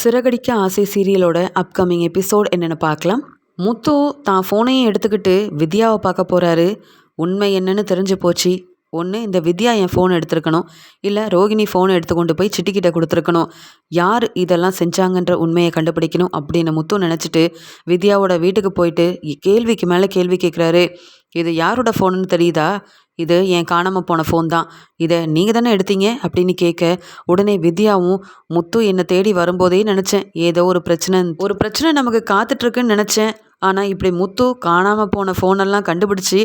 சிறகடிக்க ஆசை சீரியலோட upcoming episode என்னென்னு பார்க்கலாம். முத்து தான் ஃபோனையும் எடுத்துக்கிட்டு வித்யாவை பார்க்க போகிறாரு உண்மை என்னன்னு தெரிஞ்சு போச்சு. ஒன்று இந்த வித்யா என் ஃபோன் எடுத்திருக்கணும். இல்லை ரோகிணி ஃபோனை எடுத்து கொண்டு போய் சிட்டிக்கிட்ட கொடுத்துருக்கணும். யார் இதெல்லாம் செஞ்சாங்கன்ற உண்மையை கண்டுபிடிக்கணும் அப்படின்னு முத்து நினச்சிட்டு வித்யாவோட வீட்டுக்கு போயிட்டு கேள்விக்கு மேலே கேள்வி கேட்குறாரு இது யாரோட ஃபோனுன்னு தெரியுதா? இது என் காணாமல் போன ஃபோன் தான். இதை நீங்கள் தானே எடுத்தீங்க? அப்படின்னு கேட்க உடனே வித்யாவும் முத்து என்னை தேடி வரும்போதே நினச்சேன். ஏதோ ஒரு பிரச்சனை ஒரு பிரச்சனை நமக்கு காத்துட்ருக்குன்னு நினச்சேன். ஆனால் இப்படி முத்து காணாமல் போன ஃபோனெல்லாம் கண்டுபிடிச்சி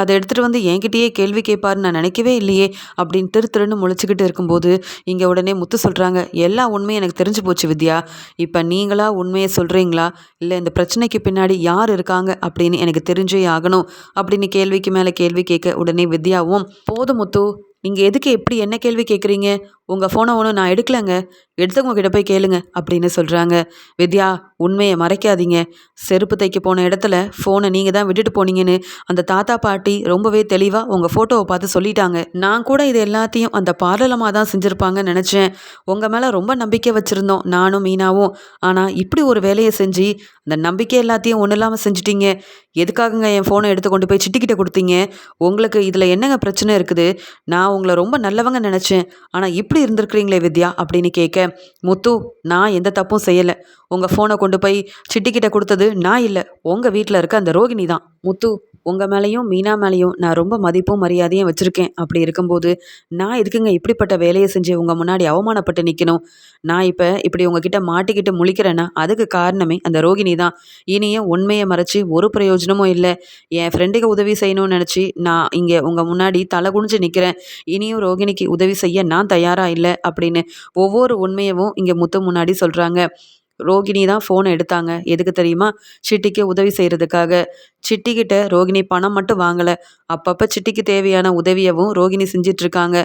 அதை எடுத்துகிட்டு வந்து என்கிட்டயே கேள்வி கேட்பாருன்னு நான் நினைக்கவே இல்லையே அப்படின்னு திரு திருன்னு முழிச்சுக்கிட்டு இருக்கும்போது இங்கே உடனே முத்து சொல்கிறாங்க எல்லா உண்மையும் எனக்கு தெரிஞ்சு போச்சு வித்யா. இப்போ நீங்களா உண்மையை சொல்கிறீங்களா இல்லை இந்த பிரச்சனைக்கு பின்னாடி யார் இருக்காங்க? அப்படின்னு எனக்கு தெரிஞ்சே ஆகணும். அப்படின்னு கேள்விக்கு மேலே கேள்வி கேட்க உடனே வித்யாவும் போதும் முத்து நீங்கள் எதுக்கு எப்படி என்ன கேள்வி கேட்குறீங்க உங்கள் ஃபோனை ஒன்றும் நான் எடுக்கலைங்க. எடுத்தவங்க கிட்ட போய் கேளுங்க அப்படின்னு சொல்கிறாங்க வித்யா உண்மையை மறைக்காதீங்க. செருப்பு தைக்க போன இடத்துல ஃபோனை நீங்கள் தான் விட்டுட்டு போனீங்கன்னு அந்த தாத்தா பாட்டி ரொம்பவே தெளிவாக உங்கள் ஃபோட்டோவை பார்த்து சொல்லிட்டாங்க. நான் கூட இது எல்லாத்தையும் அந்த பார்லலமாக தான் செஞ்சுருப்பாங்கன்னு நினச்சேன். உங்கள் மேலே ரொம்ப நம்பிக்கை வச்சுருந்தோம் நானும் மீனாவும். ஆனால் இப்படி ஒரு வேலையை செஞ்சு அந்த நம்பிக்கை எல்லாத்தையும் ஒன்றும் இல்லாமல் செஞ்சுட்டீங்க. எதுக்காகங்க என் ஃபோனை எடுத்து கொண்டு போய் சிட்டிக்கிட்ட கொடுத்தீங்க? உங்களுக்கு இதில் என்னங்க பிரச்சனை இருக்குது? நான் உங்களை ரொம்ப நல்லவங்க நினச்சேன். ஆனால் இப்படி இருந்திருக்கிறீங்களே வித்யா அப்படின்னு கேட்க முத்து நான் எந்த தப்பும் செய்யலை. உங்கள் ஃபோனை கொண்டு போய் சிட்டிக்கிட்ட கொடுத்தது நான் இல்லை. உங்கள் வீட்டில் இருக்க அந்த ரோகிணி தான். முத்து உங்கள் மேலேயும் மீனா மேலேயும் நான் ரொம்ப மதிப்பும் மரியாதையும் வச்சுருக்கேன். அப்படி இருக்கும்போது நான் எதுக்குங்க இப்படிப்பட்ட வேலையை செஞ்சு உங்கள் முன்னாடி அவமானப்பட்டு நிற்கணும் நான் இப்போ இப்படி உங்ககிட்ட மாட்டிக்கிட்டு முழிக்கிறேன்னா அதுக்கு காரணமே அந்த ரோகிணி தான். இனியும் உண்மையை மறைச்சி ஒரு பிரயோஜனமும் இல்லை. என் ஃப்ரெண்டுக்கு உதவி செய்யணும்னு நினச்சி நான் இங்கே உங்கள் முன்னாடி தலை குனிஞ்சு நிற்கிறேன் இனியும் ரோகிணிக்கு உதவி செய்ய நான் தயாராக இல்லை அப்படின்னு ஒவ்வொரு உண்மையவும் இங்கே முத்து முன்னாடி சொல்கிறாங்க ரோகிணி தான் ஃபோனை எடுத்தாங்க. எதுக்கு தெரியுமா? சிட்டிக்கு உதவி செய்கிறதுக்காக சிட்டிக்கிட்ட ரோகிணி பணம் மட்டும் வாங்கலை. அப்பப்போ சிட்டிக்கு தேவையான உதவியவும் ரோகிணி செஞ்சிட்ருக்காங்க.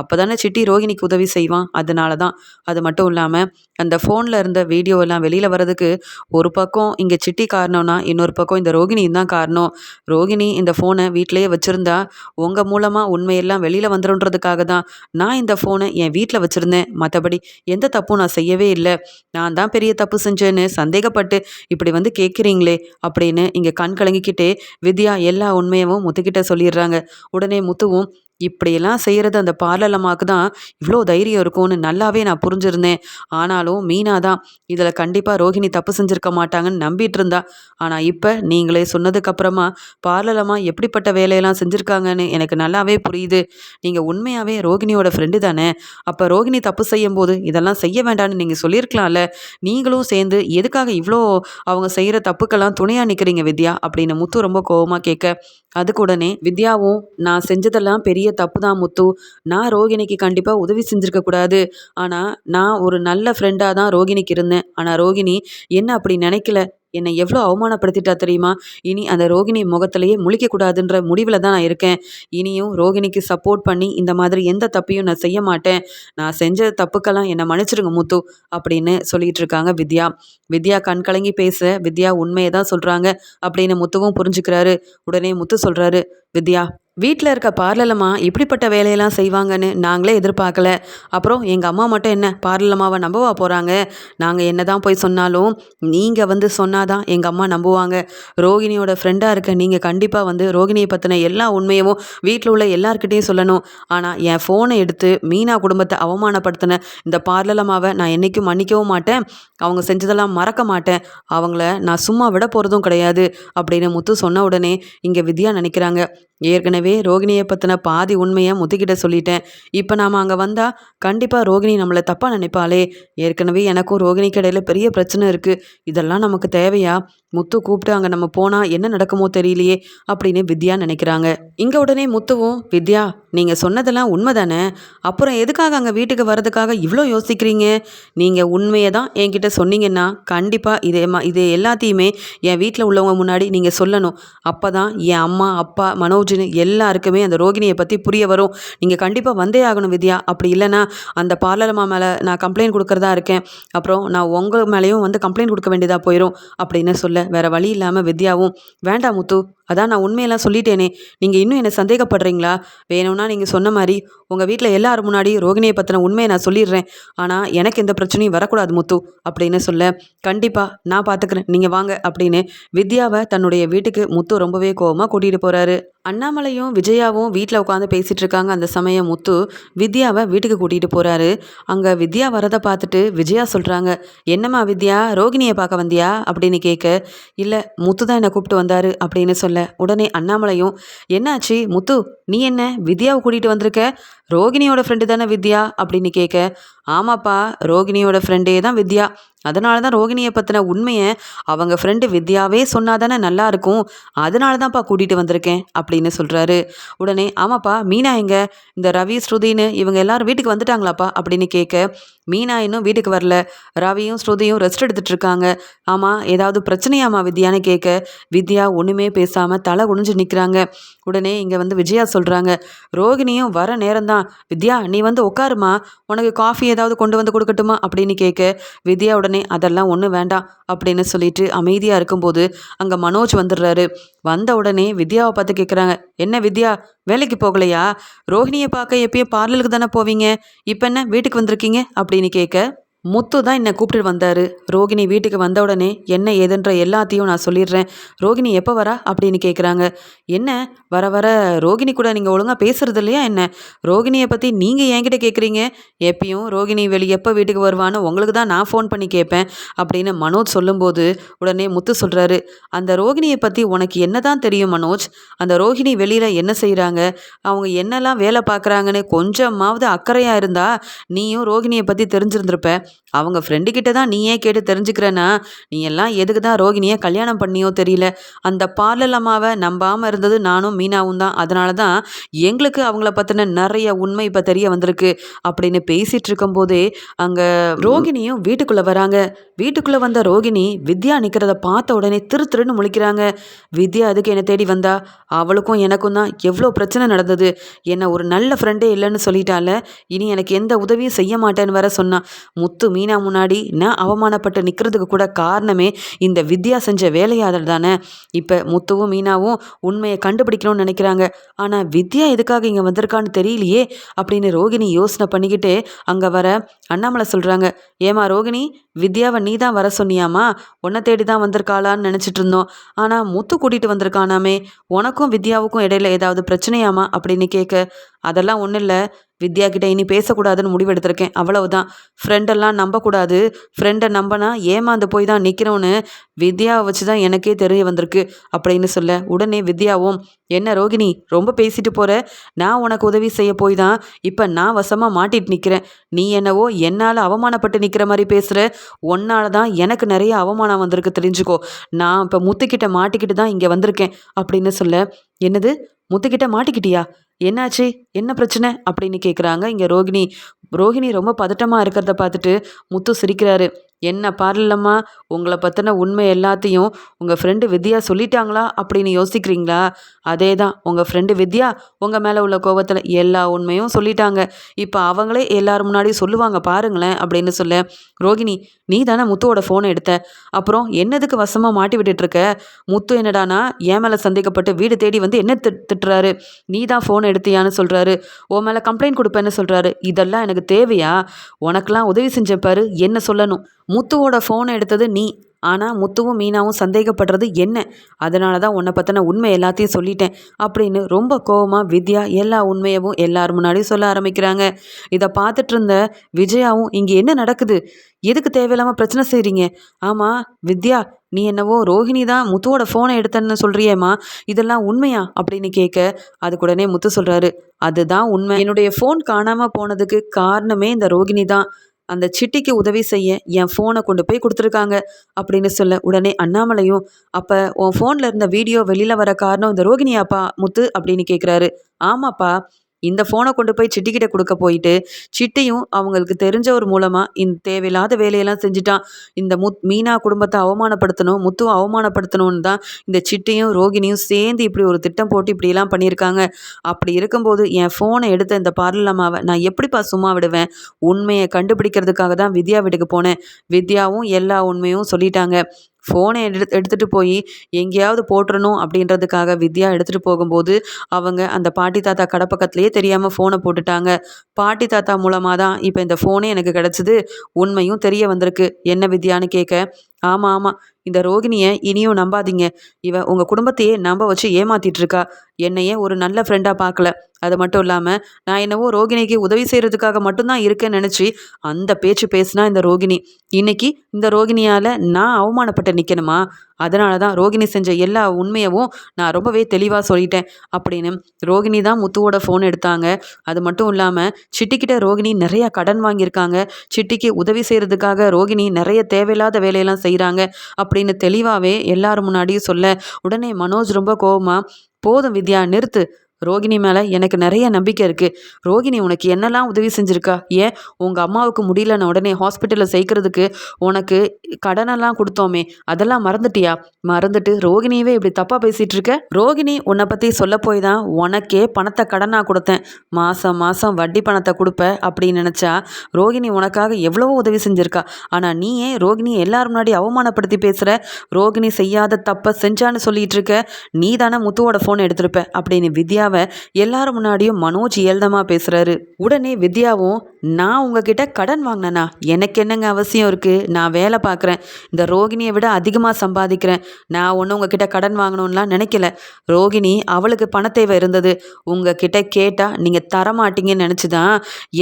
அப்போ தானே சிட்டி ரோகிணிக்கு உதவி செய்வான். அதனால தான் அது மட்டும் இல்லாமல் அந்த ஃபோனில் இருந்த வீடியோ எல்லாம் வெளியில் வரதுக்கு ஒரு பக்கம் இங்கே சிட்டி காரணம்னா இன்னொரு பக்கம் இந்த ரோகிணி தான் காரணம். ரோகிணி இந்த ஃபோனை வீட்டிலேயே வச்சுருந்தா உங்கள் மூலமாக உண்மையெல்லாம் வெளியில் வந்துடும்ன்றதுக்காக தான் நான் இந்த ஃபோனை என் வீட்டில் வச்சுருந்தேன். மற்றபடி எந்த தப்பும் நான் செய்யவே இல்லை. நான் தான் பெரிய தப்பு செஞ்சேன்னு சந்தேகப்பட்டு இப்படி வந்து கேட்குறீங்களே அப்படின்னு இங்கே கண் சொல்லிக்கிட்டே வித்யா எல்லா உண்மையவும் முத்துக்கிட்ட சொல்லிடுறாங்க. உடனே முத்துவும் இப்படியெல்லாம் செய்கிறது அந்த பார்லலம்மாவுக்கு தான் இவ்வளோ தைரியம் இருக்கும்னு நல்லாவே நான் புரிஞ்சிருந்தேன். ஆனாலும் மீனா தான் இதில் கண்டிப்பாக ரோஹிணி தப்பு செஞ்சுருக்க மாட்டாங்கன்னு நம்பிட்டு இருந்தா ஆனால் இப்போ நீங்களே சொன்னதுக்கப்புறமா பார்லலம்மா எப்படிப்பட்ட வேலையெல்லாம் செஞ்சுருக்காங்கன்னு எனக்கு நல்லாவே புரியுது. நீங்கள் உண்மையாகவே ரோகிணியோட ஃப்ரெண்டு தானே. அப்போ ரோகிணி தப்பு செய்யும் போது இதெல்லாம் செய்ய வேண்டாம்னு நீங்கள் சொல்லியிருக்கலாம்ல. நீங்களும் சேர்ந்து எதுக்காக இவ்வளோ அவங்க செய்கிற தப்புக்கெல்லாம் துணையாக நிற்கிறீங்க வித்யா? அப்படின்னு முத்து ரொம்ப கோபமாக கேட்க அதுக்கு உடனே வித்யாவும் நான் செஞ்சதெல்லாம் பெரிய தப்பு தான் முத்து. நான் ரோகிணிக்கு கண்டிப்பாக உதவி செஞ்சுருக்க கூடாது. ஆனால் நான் ஒரு நல்ல ஃப்ரெண்டாக தான் ரோகிணிக்கு இருந்தேன். ஆனால் ரோகிணி என்ன அப்படி நினைக்கல? என்னை எவ்வளோ அவமானப்படுத்திட்டா தெரியுமா? இனி அந்த ரோகிணி முகத்திலேயே முழிக்கக்கூடாதுன்ற முடிவில் தான் நான் இருக்கேன். இனியும் ரோகிணிக்கு சப்போர்ட் பண்ணி இந்த மாதிரி எந்த தப்பையும் நான் செய்ய மாட்டேன். நான் செஞ்ச தப்புக்கெல்லாம் என்னை மன்னிச்சிருங்க முத்து அப்படின்னு சொல்லிட்டு இருக்காங்க வித்யா. வித்யா கண் கலங்கி பேச வித்யா உண்மையை தான் சொல்கிறாங்க அப்படின்னு முத்துவும் புரிஞ்சுக்கிறாரு. உடனே முத்து சொல்கிறாரு வித்யா வீட்டில் இருக்க பார்லலம்மா இப்படிப்பட்ட வேலையெல்லாம் செய்வாங்கன்னு நாங்களே எதிர்பார்க்கல. அப்புறம் எங்கள் அம்மா மட்டும் என்ன பார்லலம்மாவை நம்பவா போகிறாங்க நாங்கள் என்ன தான் போய் சொன்னாலும் நீங்கள் வந்து சொன்னாதான் எங்கள் அம்மா நம்புவாங்க. ரோகிணியோட ஃப்ரெண்டாக இருக்க நீங்கள் கண்டிப்பாக வந்து ரோகிணியை பற்றின எல்லா உண்மையும் வீட்டில் உள்ள எல்லாருக்கிட்டேயும் சொல்லணும். ஆனால் என் ஃபோனை எடுத்து மீனா குடும்பத்தை அவமானப்படுத்தின இந்த பார்லலம்மாவை நான் என்றைக்கும் மன்னிக்கவும் மாட்டேன். அவங்க செஞ்சதெல்லாம் மறக்க மாட்டேன். அவங்கள நான் சும்மா விட போகிறதும் கிடையாது அப்படின்னு முத்து சொன்ன உடனே இங்கே வித்யா நினைக்கிறாங்க. ஏற்கனவே ரோகிணியை பற்றின பாதி உண்மையை முத்துக்கிட்ட சொல்லிட்டேன். இப்போ நாம் அங்கே வந்தால் கண்டிப்பாக ரோகிணி நம்மளை தப்பாக நினைப்பாளே. ஏற்கனவே எனக்கும் ரோகிணிக்கு இடையில பெரிய பிரச்சனை இருக்குது இதெல்லாம் நமக்கு தேவையா? முத்து கூப்பிட்டு அங்கே நம்ம போனால் என்ன நடக்குமோ தெரியலையே அப்படின்னு வித்யா நினைக்கிறாங்க. இங்கே உடனே முத்துவும் வித்யா நீங்கள் சொன்னதெல்லாம் உண்மை தானே அப்புறம் எதுக்காக அங்கே வீட்டுக்கு வர்றதுக்காக இவ்வளோ யோசிக்கிறீங்க? நீங்கள் உண்மையை தான் என்கிட்ட சொன்னீங்கன்னா கண்டிப்பாக இதே மா இது எல்லாத்தையுமே என் வீட்டில் உள்ளவங்க முன்னாடி நீங்கள் சொல்லணும். அப்போ தான் என் அம்மா அப்பா மனோஜ்னு எல்லாருக்குமே அந்த ரோகிணியை பற்றி புரிய வரும். நீங்கள் கண்டிப்பாக வந்தே ஆகணும் வித்யா. அப்படி இல்லைன்னா அந்த பார்லர்மா மேலே நான் கம்ப்ளைண்ட் கொடுக்குறதா இருக்கேன். அப்புறம் நான் உங்கள் மேலேயும் வந்து கம்ப்ளைண்ட் கொடுக்க வேண்டியதாக போயிடும் அப்படின்னு சொல்ல வேற வழி இல்லாமல் வித்யாவும் வேண்டாம் முத்து அதான் நான் உண்மையெல்லாம் சொல்லிட்டேனே. நீங்கள் இன்னும் என்னை சந்தேகப்படுறீங்களா? வேணும்னா நீங்கள் சொன்ன மாதிரி உங்கள் வீட்டில் எல்லாரும் முன்னாடி ரோகிணியை பற்றின உண்மையை நான் சொல்லிடுறேன். ஆனால் எனக்கு எந்த பிரச்சனையும் வரக்கூடாது முத்து அப்படின்னு சொல்ல கண்டிப்பாக நான் பார்த்துக்கிறேன் நீங்கள் வாங்க அப்படின்னு வித்யாவை தன்னுடைய வீட்டுக்கு முத்து ரொம்பவே கோவமாக கூட்டிகிட்டு போகிறாரு அண்ணாமலையும் விஜயாவும் வீட்டில் உட்காந்து பேசிகிட்டு இருக்காங்க அந்த சமயம் முத்து வித்யாவை வீட்டுக்கு கூட்டிகிட்டு போகிறாரு அங்கே வித்யா வரதை பார்த்துட்டு விஜயா சொல்கிறாங்க என்னம்மா வித்யா ரோகிணியை பார்க்க வந்தியா? அப்படின்னு கேட்க இல்லை முத்து தான் என்னை கூப்பிட்டு வந்தார் அப்படின்னு சொல்ல உடனே அண்ணாமலையும் என்னாச்சு? முத்து நீ என்ன? வித்யாவை கூட்டிகிட்டு வந்திருக்க? ரோகிணியோட ஃப்ரெண்டு தானே வித்யா? அப்படின்னு கேட்க ஆமாப்பா ரோகிணியோட ஃப்ரெண்டே தான் வித்யா. அதனால தான் ரோகிணியை பற்றின உண்மையை அவங்க ஃப்ரெண்டு வித்யாவே சொன்னால் தானே நல்லாயிருக்கும் அதனால தான்ப்பா கூட்டிகிட்டு வந்திருக்கேன் அப்படின்னு சொல்கிறாரு உடனே ஆமாப்பா மீனா எங்க? இந்த ரவி ஸ்ருதின்னு இவங்க எல்லாரும் வீட்டுக்கு வந்துட்டாங்களாப்பா அப்படின்னு கேட்க மீனா இன்னும் வீட்டுக்கு வரல. ரவியும் ஸ்ருதியும் ரெஸ்ட் எடுத்துகிட்டு இருக்காங்க. ஆமாம் ஏதாவது பிரச்சனையாமா வித்யான்னு கேட்க வித்யா ஒன்றுமே பேசாமல் தலை குனிஞ்சு நிற்கிறாங்க உடனே இங்கே வந்து விஜயா சொல்கிறாங்க ரோகிணியும் வர நேரம்தான். வித்யா நீ வந்து உட்காருமா? உனக்கு காஃபி ஏதாவது கொண்டு வந்து கொடுக்கட்டுமா? அப்படின்னு கேட்க வித்யா உடனே அதெல்லாம் ஒன்றும் வேண்டாம் அப்படின்னு சொல்லிட்டு அமைதியாக இருக்கும்போது அங்கே மனோஜ் வந்துடுறாரு. வந்த உடனே வித்யாவை பார்த்து கேட்குறாங்க என்ன வித்யா வேலைக்கு போகலையா? ரோஹிணியை பார்க்க எப்பயும் பார்லருக்கு தானே போவீங்க? இப்போ என்ன வீட்டுக்கு வந்திருக்கீங்க? அப்படின்னு கேட்க முத்து தான் என்னை கூப்பிட்டு வந்தார். ரோகிணி வீட்டுக்கு வந்த உடனே என்ன ஏதுன்ற எல்லாத்தையும் நான் சொல்லிடுறேன். ரோகிணி எப்போ வரா? அப்படின்னு கேட்குறாங்க என்ன? வர வர ரோகிணி கூட நீங்கள் ஒழுங்காக பேசுறது இல்லையா என்ன? ரோகிணியை பற்றி நீங்கள் என்கிட்ட கேட்குறீங்க எப்பயும் ரோகிணி வெளி எப்போ வீட்டுக்கு வருவான்னு உங்களுக்கு தான் நான் ஃபோன் பண்ணி கேட்பேன் அப்படின்னு மனோஜ் சொல்லும்போது உடனே முத்து சொல்கிறாரு அந்த ரோகிணியை பற்றி உனக்கு என்ன தான் தெரியும் மனோஜ்? அந்த ரோகிணி வெளியில் என்ன செய்கிறாங்க அவங்க என்னெல்லாம் வேலை பார்க்குறாங்கன்னு கொஞ்சமாவது அக்கறையாக இருந்தால் நீயும் ரோகிணியை பற்றி தெரிஞ்சிருந்திருப்ப. அவங்க ஃப்ரெண்டு கிட்ட தான் நீயே கேட்டு தெரிஞ்சுக்கிறேன்னா நீ எல்லாம் எதுக்கு தான் ரோகிணியை கல்யாணம் பண்ணியோ தெரியல. அந்த பார்லர் அம்மாவை நம்பாமல் இருந்தது நானும் மீனாவும் தான். அதனால தான் எங்களுக்கு அவங்கள பற்றின நிறைய உண்மை இப்போ தெரிய வந்திருக்கு அப்படின்னு பேசிகிட்டு இருக்கும்போதே அங்கே ரோகிணியும் வீட்டுக்குள்ளே வராங்க. வீட்டுக்குள்ளே வந்த ரோகிணி வித்யா நிற்கிறத பார்த்த உடனே திரு திருன்னு முழிக்கிறாங்க. வித்யா அதுக்கு என்னை தேடி வந்தா? அவளுக்கும் எனக்கும் தான் எவ்வளோ பிரச்சனை நடந்தது. என்னை ஒரு நல்ல ஃப்ரெண்டே இல்லைன்னு சொல்லிட்டால இனி எனக்கு எந்த உதவியும் செய்ய மாட்டேன்னு வர சொன்னான் முத்து முத்து மீனா முன்னாடி நான் அவமானப்பட்டு நிற்கிறதுக்கு கூட காரணமே இந்த வித்யா செஞ்ச வேலையாதல் தானே. இப்போ முத்துவும் மீனாவும் உண்மையை கண்டுபிடிக்கணும்னு நினைக்கிறாங்க. ஆனால் வித்யா எதுக்காக இங்கே வந்திருக்கான்னு தெரியலையே அப்படின்னு ரோகிணி யோசனை பண்ணிக்கிட்டு அங்கே வர அண்ணாமலை சொல்கிறாங்க ஏமா ரோகிணி வித்யாவை நீ தான் வர சொன்னியாமா உன்னை தேடி தான் வந்திருக்காளான்னு நினச்சிட்டு இருந்தோம். ஆனால் முத்து கூட்டிகிட்டு வந்திருக்கானாமே உனக்கும் வித்யாவுக்கும் இடையில ஏதாவது பிரச்சனையாமா அப்படின்னு கேட்க அதெல்லாம் ஒன்றும் இல்லை. வித்யா கிட்ட இனி பேசக்கூடாதுன்னு முடிவெடுத்திருக்கேன். அவ்வளவுதான். ஃப்ரெண்டெல்லாம் நம்பக்கூடாது. ஃப்ரெண்டை நம்பினா ஏமாந்து போய் தான் நிற்கிறோன்னு வித்யாவை வச்சு தான் எனக்கே தெரிய வந்திருக்கு. அப்படின்னு சொல்ல உடனே வித்யாவும் என்ன ரோகிணி ரொம்ப பேசிட்டு போகிற நான் உனக்கு உதவி செய்ய போய் தான் இப்போ நான் வசமாக மாட்டிட்டு நிற்கிறேன் நீ என்னவோ என்னால் அவமானப்பட்டு நிற்கிற மாதிரி பேசுகிற ஒன்னால தான் எனக்கு நிறைய அவமானம் வந்திருக்கு தெரிஞ்சுக்கோ. நான் இப்போ முத்துக்கிட்ட மாட்டிக்கிட்டு தான் இங்கே வந்திருக்கேன். அப்படின்னு சொல்ல என்னது? முத்துக்கிட்ட மாட்டிக்கிட்டியா? என்னாச்சு? என்ன பிரச்சனை? அப்படின்னு கேட்குறாங்க இங்கே ரோகிணி. ரோகிணி ரொம்ப பதட்டமாக இருக்கிறத பார்த்துட்டு முத்து சிரிக்கிறாரு. என்ன பாரலம்மா உங்களை பற்றின உண்மை எல்லாத்தையும் உங்கள் ஃப்ரெண்டு வித்யா சொல்லிட்டாங்களா அப்படின்னு யோசிக்கிறீங்களா? அதே தான் உங்கள் ஃப்ரெண்டு வித்யா உங்கள் மேலே உள்ள கோபத்தில் எல்லா உண்மையும் சொல்லிட்டாங்க. இப்போ அவங்களே எல்லாரும் முன்னாடி சொல்லுவாங்க பாருங்களேன் அப்படின்னு சொல்ல ரோகிணி நீ தானே முத்துவோட ஃபோனை எடுத்த? அப்புறம் என்னதுக்கு வசமாக மாட்டி விட்டுட்ருக்க முத்து என்னடானா ஏன் மேலே சந்தேகப்பட்டு வீடு தேடி வந்து என்ன திட்டுறாரு? நீ தான் ஃபோனை எடுத்தியான்னு சொல்கிறாரு உன் மேலே கம்ப்ளைண்ட் கொடுப்பேன்னு சொல்கிறாரு இதெல்லாம் எனக்கு தேவையா? உனக்கெல்லாம் உதவி செஞ்சப்பாரு என்ன சொல்லணும்? முத்துவோட ஃபோனை எடுத்தது நீ. ஆனால் முத்துவும் மீனாவும் சந்தேகப்படுறது என்ன? அதனால தான் உன்னை பற்றின உண்மை எல்லாத்தையும் சொல்லிட்டேன் அப்படின்னு ரொம்ப கோபமாக வித்யா எல்லா உண்மையவும் எல்லார் முன்னாடியும் சொல்ல ஆரம்பிக்கிறாங்க. இதை பார்த்துட்டு இருந்த விஜயாவும் இங்கே என்ன நடக்குது? எதுக்கு தேவையில்லாமல் பிரச்சனை செய்கிறீங்க ஆமாம் வித்யா நீ என்னவோ ரோஹிணி தான் முத்துவோட ஃபோனை எடுத்தேன்னு சொல்கிறியேம்மா இதெல்லாம் உண்மையா? அப்படின்னு கேட்க அதுக்கு உடனே முத்து சொல்கிறாரு அதுதான் உண்மை. என்னுடைய ஃபோன் காணாமல் போனதுக்கு காரணமே இந்த ரோகிணி தான். அந்த சிட்டிக்கு உதவி செய்ய என் ஃபோனை கொண்டு போய் கொடுத்துருக்காங்க அப்படின்னு சொல்ல உடனே அண்ணாமலையும் அப்போ உன் ஃபோனில் இருந்த வீடியோ வெளியில் வர காரணம் இந்த ரோகிணியாப்பா முத்து? அப்படின்னு கேட்குறாரு ஆமாப்பா இந்த ஃபோனை கொண்டு போய் சிட்டிக்கிட்ட கொடுக்க போயிட்டு சிட்டியும் அவங்களுக்கு தெரிஞ்சவர் மூலமாக இந்த தேவையில்லாத வேலையெல்லாம் செஞ்சுட்டான் இந்த முத் மீனா குடும்பத்தை அவமானப்படுத்தணும் முத்துவை அவமானப்படுத்தணும்னு தான் இந்த சிட்டியும் ரோகிணியும் சேர்ந்து இப்படி ஒரு திட்டம் போட்டு இப்படியெல்லாம் பண்ணியிருக்காங்க. அப்படி இருக்கும்போது என் ஃபோனை எடுத்த இந்த பார்லமாவை நான் எப்படிப்பா சும்மா விடுவேன்? உண்மையை கண்டுபிடிக்கிறதுக்காக தான் வித்யா வீட்டுக்கு போனேன். வித்யாவும் எல்லா உண்மையும் சொல்லிட்டாங்க. ஃபோனை எடு எடுத்துகிட்டு போய் எங்கேயாவது போட்டுறணும் அப்படின்றதுக்காக வித்யா எடுத்துகிட்டு போகும்போது அவங்க அந்த பாட்டி தாத்தா கடை பக்கத்துலேயே தெரியாமல் ஃபோனை போட்டுட்டாங்க. பாட்டி தாத்தா மூலமாக தான் இப்போ இந்த ஃபோனே எனக்கு கிடச்சிது. உண்மையும் தெரிய வந்திருக்கு. என்ன வித்யான்னு கேட்க ஆமாம் ஆமாம் இந்த ரோகிணியை இனியும் நம்பாதீங்க. இவ உங்கள் குடும்பத்தையே நம்ப வச்சு ஏமாத்திட்டு இருக்கா என்னையே ஒரு நல்ல ஃப்ரெண்டாக பார்க்கல அது மட்டும் இல்லாமல் நான் என்னவோ ரோகிணிக்கு உதவி செய்கிறதுக்காக மட்டும்தான் இருக்கேன்னு நினச்சி அந்த பேச்சு பேசினா இந்த ரோகிணி. இன்னைக்கு இந்த ரோகிணியால் நான் அவமானப்பட்டு நிற்கணுமா அதனால தான் ரோகிணி செஞ்ச எல்லா உண்மையவும் நான் ரொம்பவே தெளிவாக சொல்லிட்டேன் அப்படின்னு ரோகிணி தான் முத்துவோட ஃபோன் எடுத்தாங்க. அது மட்டும் இல்லாமல் சிட்டிக்கிட்ட ரோகிணி நிறையா கடன் வாங்கியிருக்காங்க. சிட்டிக்கு உதவி செய்கிறதுக்காக ரோகிணி நிறைய தேவையில்லாத வேலையெல்லாம் செய்கிறாங்க அப்படின்னு தெளிவாகவே எல்லாரும் முன்னாடியும் சொல்ல உடனே மனோஜ் ரொம்ப கோபமாக போதும் வித்யா நிறுத்து. ரோகிணி மேலே எனக்கு நிறைய நம்பிக்கை இருக்குது ரோகிணி உனக்கு என்னெல்லாம் உதவி செஞ்சுருக்கா? ஏன்? உங்கள் அம்மாவுக்கு முடியலன்னு உடனே ஹாஸ்பிட்டலில் சேர்க்கறதுக்கு உனக்கு கடனெல்லாம் கொடுத்தோமே. அதெல்லாம் மறந்துட்டியா? மறந்துட்டு ரோகிணியவே இப்படி தப்பாக பேசிகிட்டு இருக்க? ரோகிணி உன்னை பற்றி சொல்ல போய் தான் உனக்கே பணத்தை கடனாக கொடுத்தேன். மாதம் மாதம் வட்டி பணத்தை கொடுப்ப அப்படின்னு நினச்சா ரோகிணி உனக்காக எவ்வளவோ உதவி செஞ்சுருக்கா. ஆனால் நீ ஏன் ரோகிணி எல்லாரும் முன்னாடி அவமானப்படுத்தி பேசுகிற ரோகிணி செய்யாத தப்பை செஞ்சான்னு சொல்லிகிட்டு இருக்க. நீ தானே முத்துவோட ஃபோன் எடுத்திருப்ப அப்படின்னு வித்யா வித்யாவை எல்லாரும் முன்னாடியும் மனோஜ் இயல்தமாக பேசுகிறாரு உடனே வித்யாவும் நான் உங்ககிட்ட கடன் வாங்கினேனா? எனக்கு என்னங்க அவசியம் இருக்குது நான் வேலை பார்க்குறேன் இந்த ரோகிணியை விட அதிகமாக சம்பாதிக்கிறேன். நான் ஒன்றும் உங்ககிட்ட கடன் வாங்கணும்லாம் நினைக்கல. ரோகிணி அவளுக்கு பணத்தேவை இருந்தது. உங்ககிட்ட கேட்டால் நீங்கள் தரமாட்டீங்கன்னு நினச்சி தான்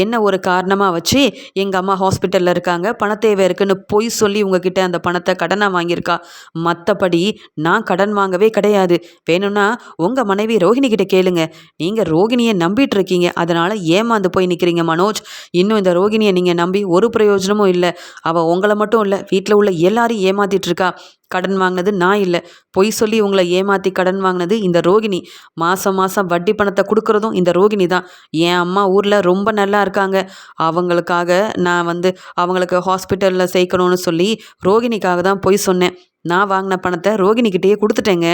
என்ன ஒரு காரணமாக வச்சு எங்கள் அம்மா ஹாஸ்பிட்டலில் இருக்காங்க. பணத்தேவை இருக்குன்னு பொய் சொல்லி உங்ககிட்ட அந்த பணத்தை கடனாக வாங்கியிருக்கா? மற்றபடி நான் கடன் வாங்கவே கிடையாது. வேணும்னா உங்கள் மனைவி ரோஹிணி கிட்ட கேளுங்க. பாருங்க நீங்கள் ரோகிணியை நம்பிட்டு இருக்கீங்க அதனால் ஏமாந்து போய் நிற்கிறீங்க மனோஜ். இன்னும் இந்த ரோகிணியை நீங்கள் நம்பி ஒரு பிரயோஜனமும் இல்லை. அவள் உங்களை மட்டும் இல்லை வீட்டில் உள்ள எல்லாரையும் ஏமாத்திட்டு இருக்கா. கடன் வாங்கினது நான் இல்லை. பொய் சொல்லி உங்களை ஏமாற்றி கடன் வாங்கினது இந்த ரோகிணி. மாதம் மாதம் வட்டி பணத்தை கொடுக்குறதும் இந்த ரோகிணி தான். என் அம்மா ஊரில் ரொம்ப நல்லா இருக்காங்க. அவங்களுக்காக நான் வந்து அவங்களுக்கு ஹாஸ்பிட்டலில் சேர்க்கணும்னு சொல்லி ரோகிணிக்காக தான் பொய் சொன்னேன். நான் வாங்கின பணத்தை ரோகிணிக்கிட்டேயே கொடுத்துட்டேங்க.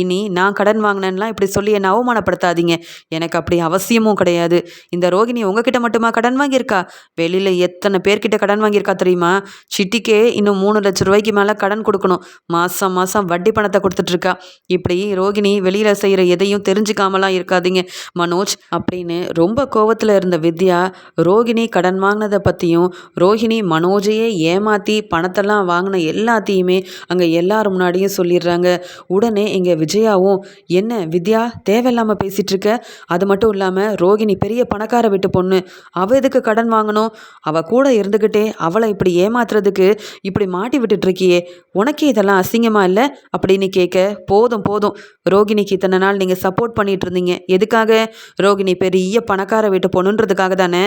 இனி நான் கடன் வாங்கினேன்லாம் இப்படி சொல்லி என்னை அவமானப்படுத்தாதீங்க. எனக்கு அப்படி அவசியமும் கிடையாது. இந்த ரோகிணி உங்ககிட்ட மட்டுமா கடன் வாங்கியிருக்கா? வெளியில் எத்தனை பேர்கிட்ட கடன் வாங்கியிருக்கா தெரியுமா? சிட்டிக்கே இன்னும் மூணு லட்ச ரூபாய்க்கு மேலே கடன் கொடுக்கணும். மாதம் மாதம் வட்டி பணத்தை கொடுத்துட்ருக்கா இப்படி ரோகிணி வெளியில் செய்கிற எதையும் தெரிஞ்சுக்காமலாம் இருக்காதீங்க. மனோஜ் அப்படின்னு ரொம்ப கோவத்தில் இருந்த வித்யா ரோகிணி கடன் வாங்கினதை பற்றியும் ரோஹிணி மனோஜையே ஏமாற்றி பணத்தெல்லாம் வாங்கின எல்லாத்தையுமே அங்கே எல்லார் முன்னாடியும் சொல்லிடுறாங்க. உடனே இங்கே விஜயாவும் என்ன வித்யா தேவையில்லாமல் பேசிகிட்டு இருக்க அது மட்டும் இல்லாமல் ரோகிணி பெரிய பணக்கார விட்டு பொண்ணு. அவள் எதுக்கு கடன் வாங்கணும்? அவள் கூட இருந்துக்கிட்டே அவளை இப்படி ஏமாத்துறதுக்கு இப்படி மாட்டி விட்டுட்ருக்கியே. உனக்கே இதெல்லாம் அசிங்கமாக இல்லை? அப்படின்னு கேட்க போதும் போதும். ரோகிணிக்கு இத்தனை நாள் நீங்கள் சப்போர்ட் பண்ணிட்டு இருந்தீங்க எதுக்காக? ரோகிணி பெரிய பணக்கார வீட்டு பொண்ணுன்றதுக்காக தானே.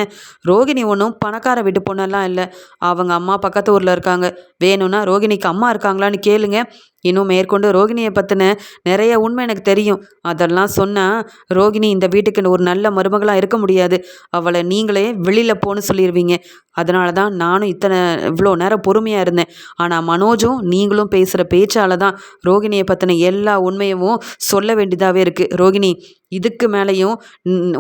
ரோகிணி ஒன்றும் பணக்கார வீட்டு பொண்ணெல்லாம் இல்லை. அவங்க அம்மா பக்கத்து ஊரில் இருக்காங்க. வேணும்னா ரோகிணிக்கு அம்மா இருக்காங்களான்னு சொல்லுங்கள் இன்னும் மேற்கொண்டு ரோகிணியை பற்றின நிறைய உண்மை எனக்கு தெரியும். அதெல்லாம் சொன்னால் ரோகிணி இந்த வீட்டுக்கு ஒரு நல்ல மருமகளாக இருக்க முடியாது. அவளை நீங்களே வெளியில் போன்னு சொல்லிடுவீங்க அதனால தான் நானும் இத்தனை இவ்வளோ நேரம் பொறுமையாக இருந்தேன். ஆனால் மனோஜும் நீங்களும் பேசுகிற பேச்சால் தான் ரோகிணியை பற்றின எல்லா உண்மையும் சொல்ல வேண்டியதாகவே இருக்குது ரோகிணி இதுக்கு மேலேயும்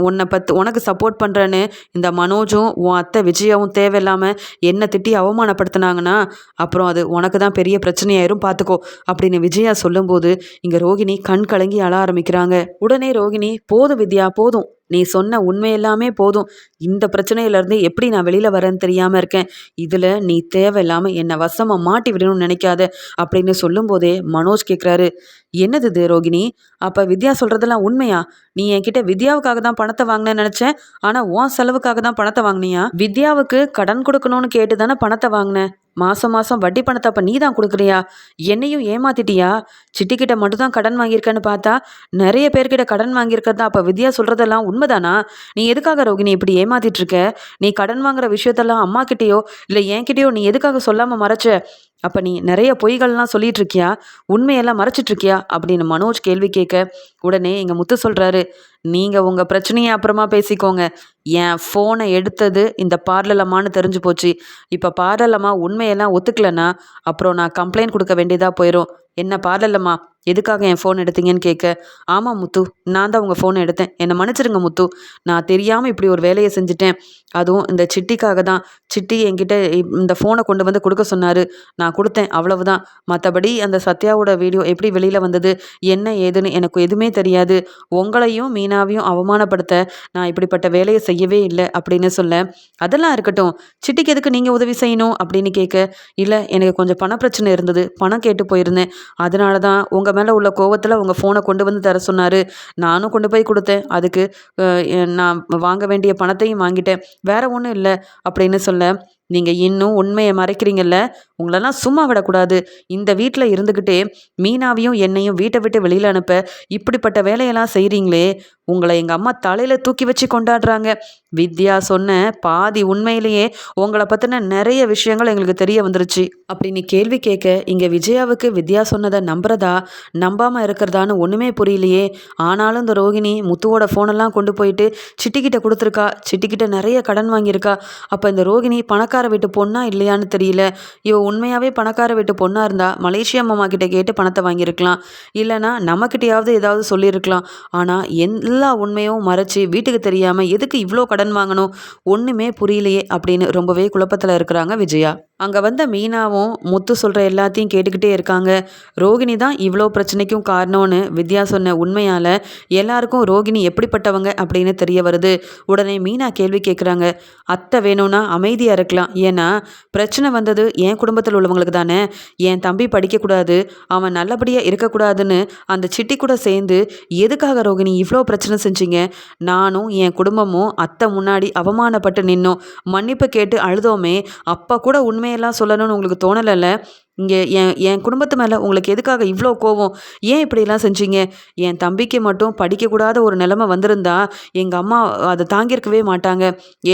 உன்னை பத்து உனக்கு சப்போர்ட் பண்ணுறேன்னு இந்த மனோஜும் உன் அத்தை விஜயாவும் தேவையில்லாமல் என்னை திட்டி அவமானப்படுத்தினாங்கன்னா அப்புறம் அது உனக்கு தான் பெரிய பிரச்சனையாயிரும். பார்த்துக்கோ அப்படின்னு விஜயா சொல்லும்போது இங்கே ரோகிணி கண் கலங்கி அழ ஆரம்பிக்கிறாங்க. உடனே ரோகிணி போதும் வித்யா போதும். நீ சொன்ன உண்மை எல்லாமே போதும். இந்த பிரச்சனையிலேருந்து எப்படி நான் வெளியில் வரேன்னு தெரியாமல் இருக்கேன். இதில் நீ தேவையில்லாமல் என்னை வசமாக மாட்டி விடணும்னு நினைக்காத அப்படின்னு சொல்லும்போதே மனோஜ் கேட்குறாரு என்னது இது ரோகிணி? அப்போ வித்யா சொல்கிறதெல்லாம் உண்மையா? நீ என்கிட்ட வித்யாவுக்காக தான் பணத்தை வாங்கினேன்னு நினச்சேன். ஆனால் உன் செலவுக்காக தான் பணத்தை வாங்கினியா? வித்யாவுக்கு கடன் கொடுக்கணும்னு கேட்டு தானே பணத்தை வாங்கினேன் மாதம் மாதம் வட்டி பணத்தை அப்போ நீ தான் கொடுக்குறியா? என்னையும் ஏமாத்திட்டியா? சிட்டிக்கிட்ட மட்டும் தான் கடன் வாங்கியிருக்கேன்னு பார்த்தா நிறைய பேர்கிட்ட கடன் வாங்கியிருக்கிறதா அப்போ வித்யா சொல்கிறதெல்லாம் உண்மைதானா? நீ எதுக்காக ரோகிணி இப்படி ஏமாத்திட்டுருக்க? நீ கடன் வாங்குற விஷயத்தெல்லாம் அம்மா கிட்டேயோ இல்லை என்கிட்டயோ நீ எதுக்காக சொல்லாமல் மறைச்ச? அப்போ நீ நிறைய பொய்கள்லாம் சொல்லிட்டு இருக்கியா உண்மையெல்லாம் மறைச்சிட்ருக்கியா அப்படின்னு மனோஜ் கேள்வி கேட்க உடனே எங்கள் முத்து சொல்கிறாரு நீங்கள் உங்கள் பிரச்சனையை அப்புறமா பேசிக்கோங்க. என் ஃபோனை எடுத்தது இந்த பார்லலம்மான்னு தெரிஞ்சு போச்சு. இப்போ பார்லலமா உண்மையெல்லாம் ஒத்துக்கலைன்னா அப்புறம் நான் கம்ப்ளைண்ட் கொடுக்க வேண்டியதாக போயிடும் என்ன பார்லலம்மா எதுக்காக என் ஃபோன் எடுத்தீங்கன்னு கேட்க ஆமாம் முத்து நான் தான் உங்கள் ஃபோனை எடுத்தேன். என்னை மன்னிச்சிடுங்க முத்து. நான் தெரியாமல் இப்படி ஒரு வேலையை செஞ்சுட்டேன். அதுவும் இந்த சிட்டிக்காக தான். சிட்டி என்கிட்ட இந்த ஃபோனை கொண்டு வந்து கொடுக்க சொன்னார். நான் கொடுத்தேன் அவ்வளவுதான். மற்றபடி அந்த சத்யாவோட வீடியோ எப்படி வெளியில் வந்தது என்ன ஏதுன்னு எனக்கு எதுவுமே தெரியாது. உங்களையும் மீனாவையும் அவமானப்படுத்த நான் இப்படிப்பட்ட வேலையை செய்யவே இல்லை அப்படின்னு சொல்ல. அதெல்லாம் இருக்கட்டும். சிட்டிக்கு எதுக்கு நீங்கள் உதவி செய்யணும் அப்படின்னு கேட்க இல்லை எனக்கு கொஞ்சம் பண பிரச்சனை இருந்தது. பணம் கேட்டு போயிருந்தேன். அதனால தான் உங்கள் மேலே உள்ள கோவத்தில் உங்கள் ஃபோனை கொண்டு வந்து தர சொன்னார். நானும் கொண்டு போய் கொடுத்தேன். அதுக்கு நான் வாங்க வேண்டிய பணத்தையும் வாங்கிட்டேன். வேற ஒன்றும் இல்லை அப்படின்னு சொல்ல. நீங்கள் இன்னும் உண்மையை மறைக்கிறீங்கல்ல? உங்களெல்லாம் சும்மா விடக்கூடாது. இந்த வீட்டில் இருந்துக்கிட்டே மீனாவையும் என்னையும் வீட்டை விட்டு வெளியில் அனுப்ப இப்படிப்பட்ட வேலையெல்லாம் செய்கிறீங்களே உங்களை எங்கள் அம்மா தலையில் தூக்கி வச்சு கொண்டாடுறாங்க. வித்யா சொன்ன பாதி உண்மையிலேயே உங்களை பற்றின நிறைய விஷயங்கள் எங்களுக்கு தெரிய வந்துருச்சு. அப்படின்னு கேள்வி கேட்க இங்கே விஜயாவுக்கு வித்யா சொன்னதை நம்புறதா? நம்பாமல் இருக்கிறதான்னு ஒன்றுமே புரியலையே. ஆனாலும் இந்த ரோகிணி முத்துவோட ஃபோனெல்லாம் கொண்டு போயிட்டு சிட்டிக்கிட்ட கொடுத்துருக்கா. சிட்டிக்கிட்ட நிறைய கடன் வாங்கியிருக்கா. அப்போ இந்த ரோகிணி பணக்கார வீட்டு பொண்ணா இல்லையான்னு தெரியல. இவ உண்மையாகவே பணக்கார வீட்டு பொண்ணாக இருந்தா மலேசியா மாமா கிட்ட கேட்டு பணத்தை வாங்கியிருக்கலாம். இல்லைனா நம்மக்கிட்டையாவது ஏதாவது சொல்லியிருக்கலாம். ஆனால் எல்லா எல்லா உண்மையும் மறைச்சி வீட்டுக்கு தெரியாமல் எதுக்கு இவ்வளோ கடன் வாங்கணும்? ஒன்றுமே புரியலையே அப்படின்னு ரொம்பவே குழப்பத்தில் இருக்கிறாங்க விஜயா. அங்கே வந்த மீனாவும் முத்து சொல்கிற எல்லாத்தையும் கேட்டுக்கிட்டே இருக்காங்க. ரோகிணி தான் இவ்வளோ பிரச்சனைக்கும் காரணம்னு வித்யா சொன்ன உண்மையால் எல்லாருக்கும் ரோகிணி எப்படிப்பட்டவங்க அப்படின்னு தெரிய வருது. உடனே மீனா கேள்வி கேட்குறாங்க அத்தை வேணும்னா அமைதியாக இருக்கலாம். ஏன்னா பிரச்சனை வந்தது என் குடும்பத்தில் உள்ளவங்களுக்கு தானே. என் தம்பி படிக்கக்கூடாது. அவன் நல்லபடியாக இருக்கக்கூடாதுன்னு அந்த சிட்டி கூட சேர்ந்து எதுக்காக ரோகிணி இவ்வளோ பிரச்சனை பிரச்சனை செஞ்சீங்க. நானும் என் குடும்பமும் அத்தை முன்னாடி அவமானப்பட்டு நின்னோம். மன்னிப்பு கேட்டு அழுதோமே அப்போ கூட உண்மையெல்லாம் சொல்லணும்னு உங்களுக்கு தோணலைல்ல? இங்கே என் என் குடும்பத்து மேலே உங்களுக்கு எதுக்காக இவ்வளோ கோவம்? ஏன் இப்படிலாம் செஞ்சீங்க? என் தம்பிக்கு மட்டும் படிக்கக்கூடாத ஒரு நிலைமை வந்திருந்தா எங்கள் அம்மா அதை தாங்கியிருக்கவே மாட்டாங்க.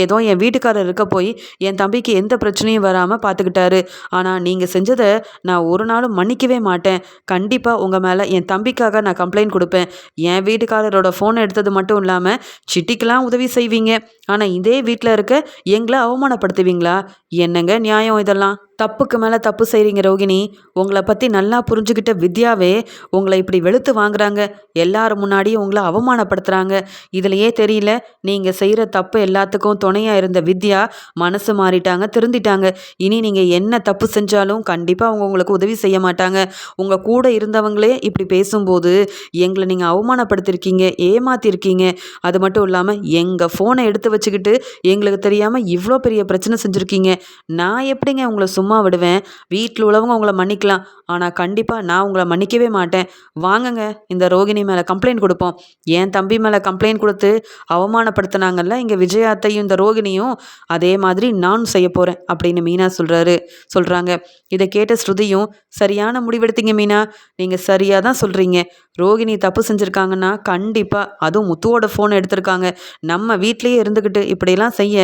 ஏதோ என் வீட்டுக்காரர் இருக்க போய் என் தம்பிக்கு எந்த பிரச்சனையும் வராமல் பார்த்துக்கிட்டாரு ஆனால் நீங்கள் செஞ்சதை நான் ஒரு நாளும் மன்னிக்கவே மாட்டேன். கண்டிப்பாக உங்கள் மேலே என் தம்பிக்காக நான் கம்ப்ளைண்ட் கொடுப்பேன். என் வீட்டுக்காரரோட ஃபோன் எடுத்தது மட்டும் இல்லாமல் சிட்டிக்கெலாம் உதவி செய்வீங்க. ஆனால் இதே வீட்டில் இருக்க எங்களை அவமானப்படுத்துவீங்களா? என்னங்க நியாயம் இதெல்லாம்? தப்புக்கு மேலே தப்பு செய்கிறீங்க ரோகிணி. உங்களை பற்றி நல்லா புரிஞ்சுக்கிட்ட வித்யாவே உங்களை இப்படி வெளுத்து வாங்குறாங்க. எல்லாரும் முன்னாடியும் உங்களை அவமானப்படுத்துகிறாங்க இதுலையே தெரியல நீங்கள் செய்கிற தப்பு எல்லாத்துக்கும் துணையாக இருந்த வித்யா மனசு மாறிட்டாங்க திருந்திட்டாங்க. இனி நீங்கள் என்ன தப்பு செஞ்சாலும் கண்டிப்பாக அவங்க உங்களுக்கு உதவி செய்ய மாட்டாங்க. உங்கள் கூட இருந்தவங்களே இப்படி பேசும்போது எங்களை நீங்கள் அவமானப்படுத்திருக்கீங்க ஏமாத்திருக்கீங்க. அது மட்டும் இல்லாமல் எங்கள் ஃபோனை எடுத்து வச்சுக்கிட்டு எங்களுக்கு தெரியாமல் இவ்வளோ பெரிய பிரச்சனை செஞ்சுருக்கீங்க. நான் எப்படிங்க உங்களை சும்மா சும்மா விடுவேன். வீட்டில் உள்ளவங்க உங்களை மன்னிக்கலாம். ஆனால் கண்டிப்பாக நான் உங்களை மன்னிக்கவே மாட்டேன். வாங்குங்க இந்த ரோகிணி மேலே கம்ப்ளைண்ட் கொடுப்போம். என் தம்பி மேலே கம்ப்ளைண்ட் கொடுத்து அவமானப்படுத்தினாங்கல்ல இங்கே விஜயாத்தையும் இந்த ரோகிணியும் அதே மாதிரி நானும் செய்ய போகிறேன் அப்படின்னு மீனா சொல்கிறாரு சொல்கிறாங்க இதை கேட்ட ஸ்ருதியும் சரியான முடிவெடுத்தீங்க மீனா. நீங்கள் சரியாக தான் சொல்கிறீங்க ரோகிணி தப்பு செஞ்சுருக்காங்கன்னா கண்டிப்பாக அதுவும் முத்துவோட ஃபோன் எடுத்திருக்காங்க. நம்ம வீட்லேயே இருந்துக்கிட்டு இப்படியெல்லாம் செய்ய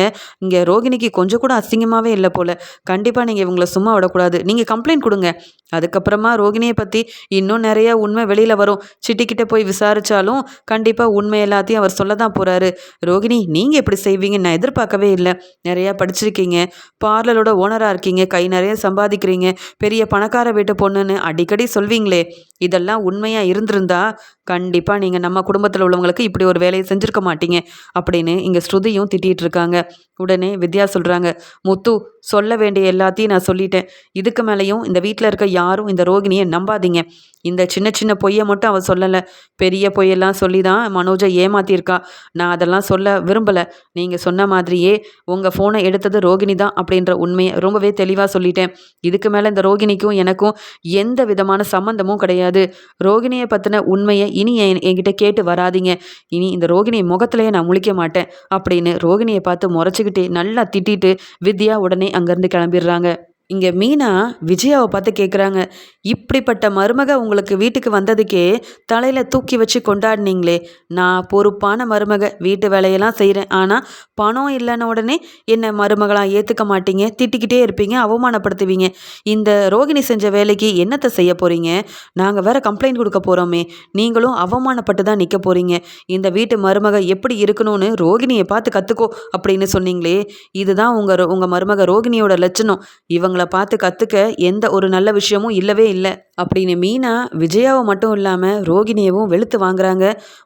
இங்கே ரோகிணிக்கு கொஞ்சம் கூட அசிங்கமாகவே இல்லை போல். கண்டிப்பாக நீங்கள் இவங்களை சும்மா விடக்கூடாது. நீங்கள் கம்ப்ளைண்ட் கொடுங்க. அதுக்கப்புறமா ரோகிணியை பற்றி இன்னும் நிறைய உண்மை வெளியில் வரும். சிட்டிக்கிட்ட போய் விசாரித்தாலும் கண்டிப்பாக உண்மை எல்லாத்தையும் அவர் சொல்ல தான் போகிறாரு ரோகிணி நீங்கள் எப்படி செய்வீங்கன்னு நான் எதிர்பார்க்கவே இல்லை. நிறையா படிச்சிருக்கீங்க. பார்லரோட ஓனராக இருக்கீங்க. கை நிறைய சம்பாதிக்கிறீங்க. பெரிய பணக்கார வீட்டு பொண்ணுன்னு அடிக்கடி சொல்வீங்களே. இதெல்லாம் உண்மையாக இருந்திருந்தா கண்டிப்பாக நீங்கள் நம்ம குடும்பத்தில் உள்ளவங்களுக்கு இப்படி ஒரு வேலையை செஞ்சுருக்க மாட்டீங்க அப்படின்னு இங்கே ஸ்ருதியும் திட்டிகிட்டு இருக்காங்க. உடனே வித்யா சொல்கிறாங்க முத்து சொல்ல வேண்டிய எல்லாத்தையும் நான் சொல்லிட்டேன். இதுக்கு மேலேயும் இந்த வீட்டில் இருக்க யாரும் இந்த ரோகிணியை நம்பாதீங்க. இந்த சின்ன சின்ன பொய்யை மட்டும் அவள் சொல்லலை. பெரிய பொய்யெல்லாம் சொல்லி தான் மனோஜை ஏமாத்தியிருக்கா. நான் அதெல்லாம் சொல்ல விரும்பலை. நீங்கள் சொன்ன மாதிரியே உங்கள் ஃபோனை எடுத்தது ரோகிணி தான் அப்படின்ற உண்மையை ரொம்பவே தெளிவாக சொல்லிட்டேன். இதுக்கு மேலே இந்த ரோகிணிக்கும் எனக்கும் எந்த விதமான சம்மந்தமும் கிடையாது. ரோகிணியை பற்றின உண்மையை இனி என் என்கிட்ட கேட்டு வராதீங்க. இனி இந்த ரோகிணி முகத்திலேயே நான் முழிக்க மாட்டேன் அப்படின்னு ரோகிணியை பார்த்து முறைச்சிக்கிட்டே நல்லா திட்டிட்டு வித்யா உடனே அங்கேருந்து கிளம்பிடுறாங்க. இங்கே மீனா விஜயாவை பார்த்து கேட்குறாங்க இப்படிப்பட்ட மருமக உங்களுக்கு வீட்டுக்கு வந்ததுக்கே தலையில் தூக்கி வச்சு கொண்டாடினீங்களே. நான் பொறுப்பான மருமக வீட்டு வேலையெல்லாம் செய்கிறேன் ஆனால் பணம் இல்லைன்ன உடனே என்னை மருமகளாக ஏற்றுக்க மாட்டீங்க? திட்டிக்கிட்டே இருப்பீங்க அவமானப்படுத்துவீங்க. இந்த ரோகிணி செஞ்ச வேலைக்கு என்னத்தை செய்ய போகிறீங்க நாங்கள் வேற கம்ப்ளைண்ட் கொடுக்க போகிறோமே நீங்களும் அவமானப்பட்டு தான் நிற்க போகிறீங்க இந்த வீட்டு மருமக எப்படி இருக்கணும்னு ரோகிணியை பார்த்து கற்றுக்கோ அப்படின்னு சொன்னீங்களே. இதுதான் உங்கள் உங்கள் மருமக ரோகிணியோட லட்சணம். இவங்க அவங்கள பார்த்து கற்றுக்க எந்த ஒரு நல்ல விஷயமும் இல்லவே இல்லை. அப்படின்னு மீனா விஜயாவை மட்டும் இல்லாமல் ரோகிணியவும் வெளுத்து வாங்குறாங்க.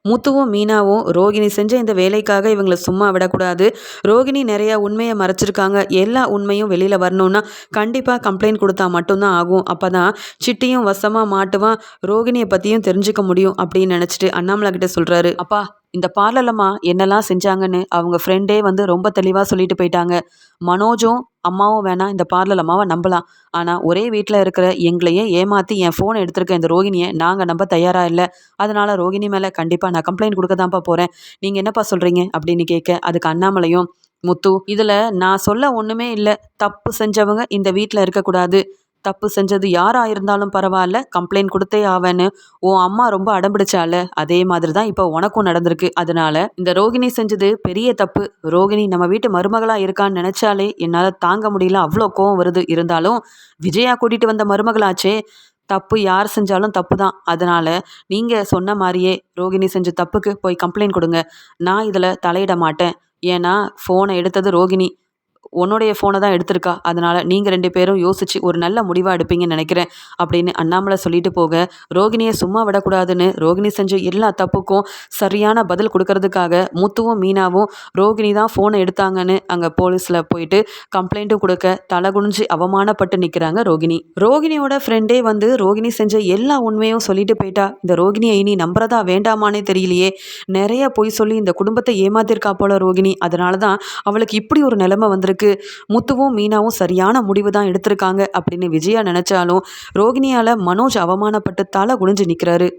முத்துவும் மீனாவும் ரோகிணி செஞ்ச இந்த வேலைக்காக இவங்களை சும்மா விடக்கூடாது. ரோகிணி நிறையா உண்மையை மறைச்சிருக்காங்க. எல்லா உண்மையும் வெளியில் வரணும்னா கண்டிப்பாக கம்ப்ளைண்ட் கொடுத்தா மட்டும்தான் ஆகும். அப்போ தான் சிட்டியும் வசமாக மாட்டுவான். ரோகிணியை பற்றியும் தெரிஞ்சுக்க முடியும் அப்படின்னு நினச்சிட்டு அண்ணாமலை கிட்ட சொல்கிறாரு அப்பா இந்த பார்லலம்மா என்னெல்லாம் செஞ்சாங்கன்னு அவங்க ஃப்ரெண்டே வந்து ரொம்ப தெளிவாக சொல்லிட்டு போயிட்டாங்க. மனோஜும் அம்மாவும் வேணாம் இந்த பார்லர் அம்மாவை நம்பலாம். ஆனால் ஒரே வீட்டில் இருக்கிற எங்களையே ஏமாற்றி என் ஃபோனை எடுத்திருக்க இந்த ரோகிணியை நாங்கள் நம்ப தயாராக இல்லை. அதனால் ரோகிணி மேலே கண்டிப்பாக நான் கம்ப்ளைண்ட் கொடுக்க தான்ப்பா போகிறேன் நீங்கள் என்னப்பா சொல்கிறீங்க அப்படின்னு கேட்க அதுக்கு அண்ணாமலையும் முத்து இதில் நான் சொல்ல ஒன்றுமே இல்லை. தப்பு செஞ்சவங்க இந்த வீட்டில் இருக்கக்கூடாது. தப்பு செஞ்சது யாராக இருந்தாலும் பரவாயில்ல கம்ப்ளைண்ட் கொடுத்தே ஆவேன்னு உன் அம்மா ரொம்ப அடம்பிடிச்சால அதே மாதிரி தான் இப்போ உனக்கும் நடந்திருக்கு. அதனால இந்த ரோகிணி செஞ்சது பெரிய தப்பு. ரோகிணி நம்ம வீட்டு மருமகளாக இருக்கான்னு நினச்சாலே என்னால் தாங்க முடியல அவ்வளோ கோவம் வருது. இருந்தாலும் விஜயா கூட்டிகிட்டு வந்த மருமகளாச்சே தப்பு யார் செஞ்சாலும் தப்பு தான் அதனால் நீங்கள் சொன்ன மாதிரியே ரோகிணி செஞ்ச தப்புக்கு போய் கம்ப்ளைண்ட் கொடுங்க. நான் இதில் தலையிட மாட்டேன். ஏன்னா ஃபோனை எடுத்தது ரோகிணி. உன்னுடைய ஃபோனை தான் எடுத்திருக்கா. அதனால் நீங்கள் ரெண்டு பேரும் யோசித்து ஒரு நல்ல முடிவாக எடுப்பீங்கன்னு நினைக்கிறேன் அப்படின்னு அண்ணாமலை சொல்லிட்டு போக ரோகிணியை சும்மா விடக்கூடாதுன்னு ரோகிணி செஞ்ச எல்லா தப்புக்கும் சரியான பதில் கொடுக்கறதுக்காக முத்துவும் மீனாவும் ரோகிணி தான் ஃபோனை எடுத்தாங்கன்னு அங்கே போலீஸில் போயிட்டு கம்ப்ளைண்ட்டும் கொடுக்க தலை குனிஞ்சு அவமானப்பட்டு நிற்கிறாங்க ரோகிணி. ரோகிணியோட ஃப்ரெண்டே வந்து ரோகிணி செஞ்ச எல்லா உண்மையும் சொல்லிட்டு போயிட்டா. இந்த ரோகிணியை இனி நம்புறதா வேண்டாமானே தெரியலையே. நிறைய பொய் சொல்லி இந்த குடும்பத்தை ஏமாத்திருக்கா போல ரோகிணி. அதனால தான் அவளுக்கு இப்படி ஒரு நிலைமை வந்திருக்கு. இருக்கு முத்துவும் மீனாவும் சரியான முடிவு தான் எடுத்திருக்காங்க அப்படின்னு விஜயா நினைச்சாலும் ரோகிணியால மனோஜ் அவமானப்பட்டு தலை குனிஞ்சு நிற்கிறாரு